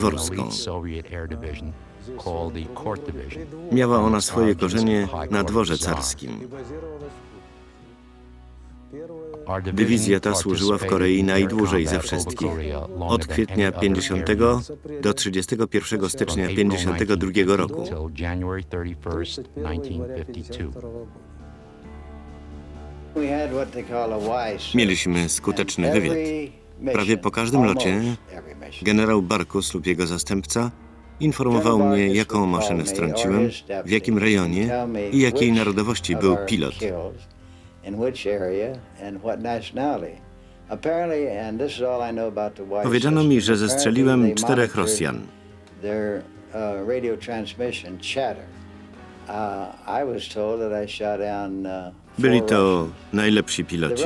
dworską. Miała ona swoje korzenie na dworze carskim. Dywizja ta służyła w Korei najdłużej ze wszystkich. Od kwietnia than any other 50 area. do 31 stycznia From April 52 roku. 1950 till January 31st, 1952. Mieliśmy skuteczny wywiad. Prawie po każdym locie generał Barkus lub jego zastępca informował mnie, jaką maszynę strąciłem, w jakim rejonie i jakiej narodowości był pilot. Powiedziano mi, że zestrzeliłem czterech Rosjan. Uh. Uh, uh, Byli to najlepsi piloci.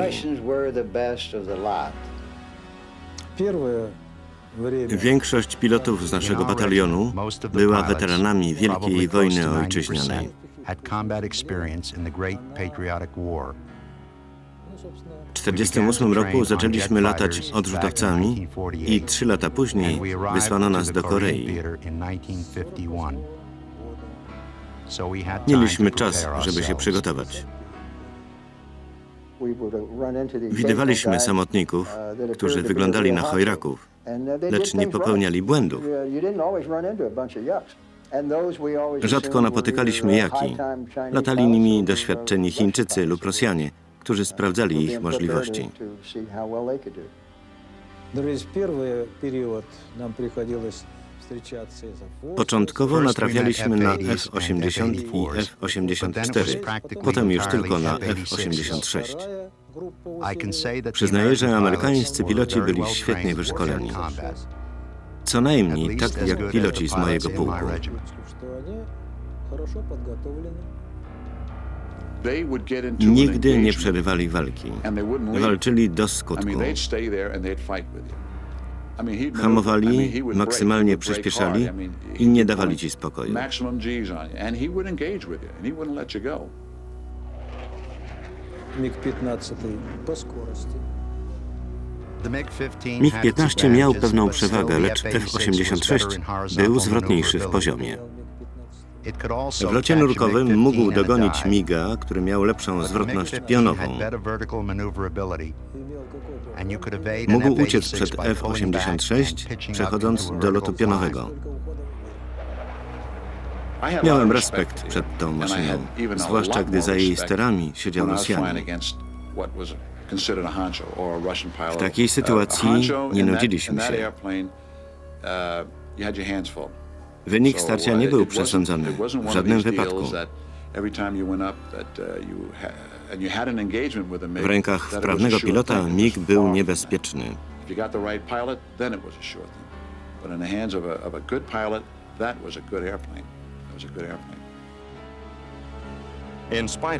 Większość pilotów z naszego batalionu była weteranami Wielkiej Wojny Ojczyźnianej. W 1948 roku zaczęliśmy latać odrzutowcami i trzy lata później wysłano nas do Korei. Mieliśmy czas, żeby się przygotować. Widywaliśmy samotników, którzy wyglądali na chojraków, lecz nie popełniali błędów. Rzadko napotykaliśmy jaki. Latali nimi doświadczeni Chińczycy lub Rosjanie, którzy sprawdzali ich możliwości. Przez no pierwszy period nam przychodziło Początkowo natrafialiśmy na F-80 i F-84, potem już tylko na F-86. Przyznaję, że amerykańscy piloci byli świetnie wyszkoleni. Co najmniej tak jak piloci z mojego pułku. Nigdy nie przerywali walki. Walczyli do skutku. Hamowali, maksymalnie przyspieszali i nie dawali ci spokoju. MiG-15 po miał pewną przewagę, lecz F-86 był zwrotniejszy w poziomie. W locie nurkowym mógł dogonić MiGa, który miał lepszą zwrotność pionową. Mógł uciec przed F-86, przechodząc do lotu pionowego. Miałem respekt przed tą maszyną, zwłaszcza gdy za jej sterami siedział Rosjanin. W takiej sytuacji nie nudziliśmy się. Wynik starcia nie był przesądzony w żadnym wypadku. W rękach wprawnego pilota MiG był niebezpieczny.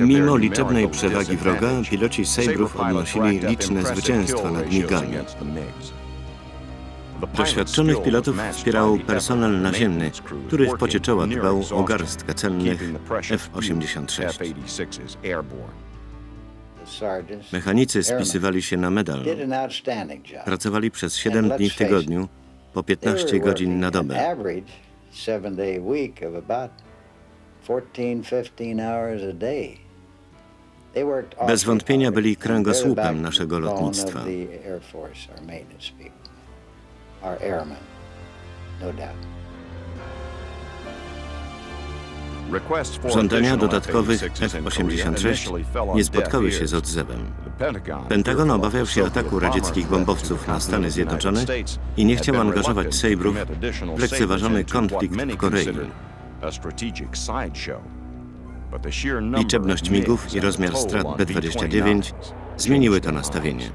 Mimo liczebnej przewagi wroga, piloci Sabrów odnosili liczne zwycięstwa nad MiGami. Doświadczonych pilotów wspierał personel naziemny, który w pocie czoła dbał o garstkę cennych F-86. The sergeants Mechanicy spisywali się na medal. Pracowali przez 7 dni w tygodniu, po 15 godzin na dobę. average seven-day week of about 14, 15 hours a day. They worked awfully Bez wątpienia byli kręgosłupem naszego lotnictwa. Our airmen, no doubt. Żądania dodatkowych F-86 nie spotkały się z odzewem. Pentagon obawiał się ataku radzieckich bombowców na Stany Zjednoczone i nie chciał angażować Sabrów w lekceważony konflikt w Korei. Liczebność migów i rozmiar strat B-29 zmieniły to nastawienie.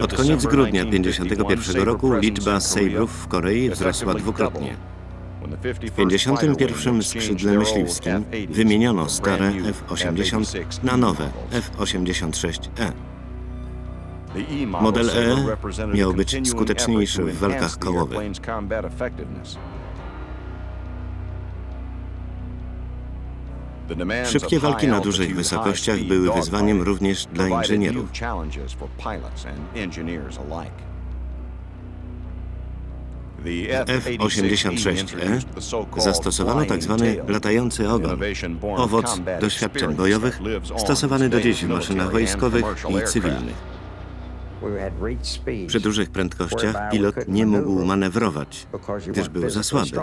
Pod koniec grudnia 1951 roku liczba Sabrów w Korei wzrosła dwukrotnie. W 51. skrzydle myśliwskim wymieniono stare F-80 na nowe F-86E. Model E miał być skuteczniejszy skuteczniejszy w walkach kołowych. Szybkie walki na dużych wysokościach były wyzwaniem również dla inżynierów. F-86E zastosowano tak zwany latający ogon, owoc doświadczeń bojowych stosowany do dziś w maszynach wojskowych i cywilnych. Przy dużych prędkościach pilot nie mógł manewrować, gdyż był za słaby.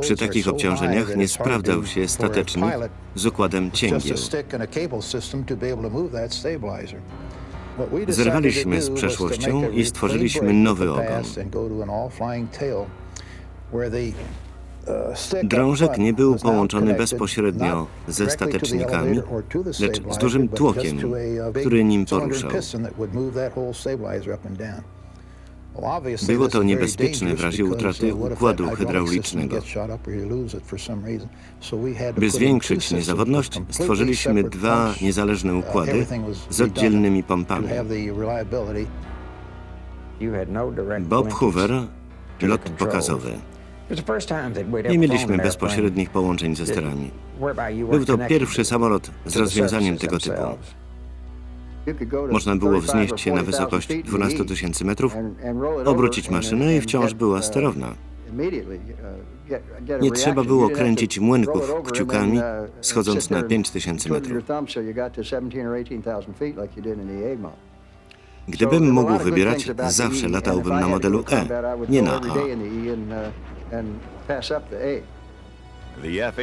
Przy takich obciążeniach nie sprawdzał się statecznik z układem cięgieł. Zerwaliśmy z przeszłością i stworzyliśmy nowy ogon. Drążek nie był połączony bezpośrednio ze statecznikami, lecz z dużym tłokiem, który nim poruszał. Było to niebezpieczne w razie utraty układu hydraulicznego. By zwiększyć niezawodność, stworzyliśmy dwa niezależne układy z oddzielnymi pompami. Bob Hoover, lot pokazowy. Nie mieliśmy bezpośrednich połączeń ze sterami. Był to pierwszy samolot z rozwiązaniem tego typu. Można było wznieść się na wysokość 12 tysięcy metrów, obrócić maszynę i wciąż była sterowna. Nie trzeba było kręcić młynków kciukami, schodząc na 5000 metrów. Gdybym mógł wybierać, zawsze latałbym na modelu E, nie na A.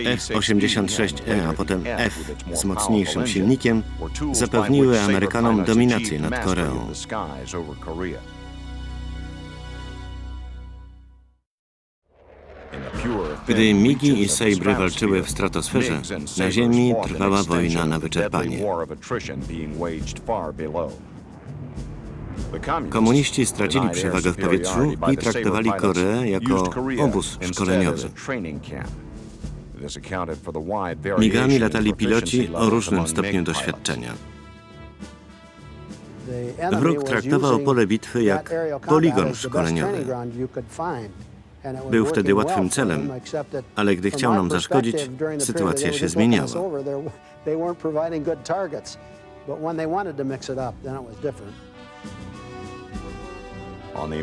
F-86E, a potem F z mocniejszym silnikiem zapewniły Amerykanom dominację nad Koreą. Gdy Migi i Sabry walczyły w stratosferze, na Ziemi trwała wojna na wyczerpanie. Komuniści stracili przewagę w powietrzu i traktowali Koreę jako obóz szkoleniowy. Migami latali piloci o różnym stopniu doświadczenia. Wróg traktował pole bitwy jak poligon szkoleniowy. Był wtedy łatwym celem, ale gdy chciał nam zaszkodzić, sytuacja się zmieniała.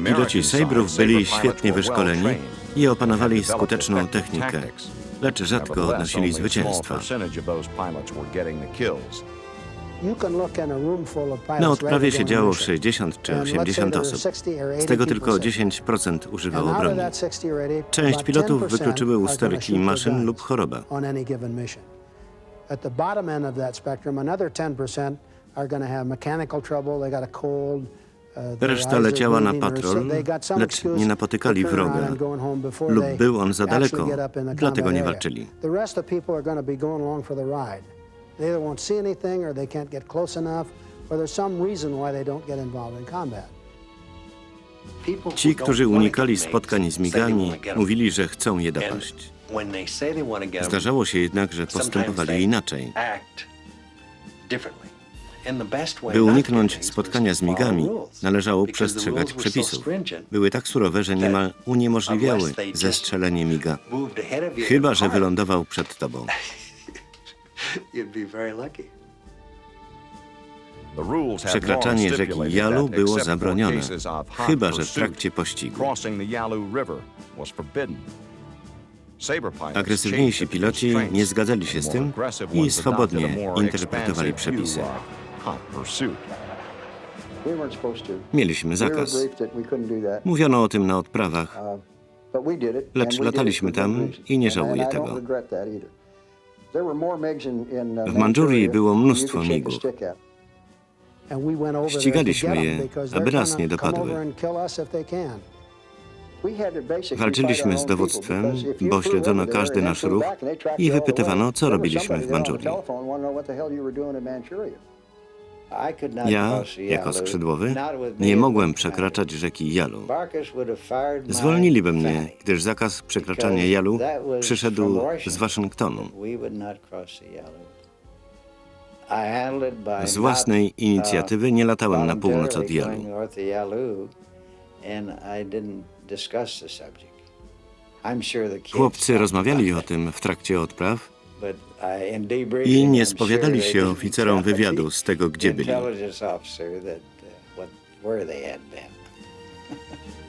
Piloci Sabrów byli świetnie wyszkoleni i opanowali skuteczną technikę, lecz rzadko odnosili zwycięstwa. Na odprawie siedziało 60 czy 80 osób. Z tego tylko 10% używało broni. Część pilotów wykluczyły usterki maszyn lub choroba. At the bottom end of that spectrum, another 10% are going to have mechanical trouble, they got a cold. Reszta leciała na patrol, lecz nie napotykali wroga lub był on za daleko, dlatego nie walczyli. Ci, którzy unikali spotkań z migami, mówili, że chcą je dopaść. Zdarzało się jednak, że postępowali inaczej. By uniknąć spotkania z migami, należało przestrzegać przepisów. Były tak surowe, że niemal uniemożliwiały zestrzelenie miga, chyba że wylądował przed tobą. Przekraczanie rzeki Yalu było zabronione, chyba że w trakcie pościgu. Agresywniejsi piloci nie zgadzali się z tym i swobodnie interpretowali przepisy. Mieliśmy zakaz. Mówiono o tym na odprawach, Lecz lataliśmy tam i nie żałuję tego. W Mandżurii było mnóstwo migów. Ścigaliśmy je, aby nas nie dopadły. Walczyliśmy z dowództwem, bo śledzono każdy nasz ruch i wypytywano, co robiliśmy w Mandżurii. Ja, jako skrzydłowy, nie mogłem przekraczać rzeki Jalu. Zwolniliby mnie, gdyż zakaz przekraczania Jalu przyszedł z Waszyngtonu. Z własnej inicjatywy nie latałem na północ od Jalu. Chłopcy rozmawiali o tym w trakcie odpraw i nie spowiadali się oficerom wywiadu z tego, gdzie byli.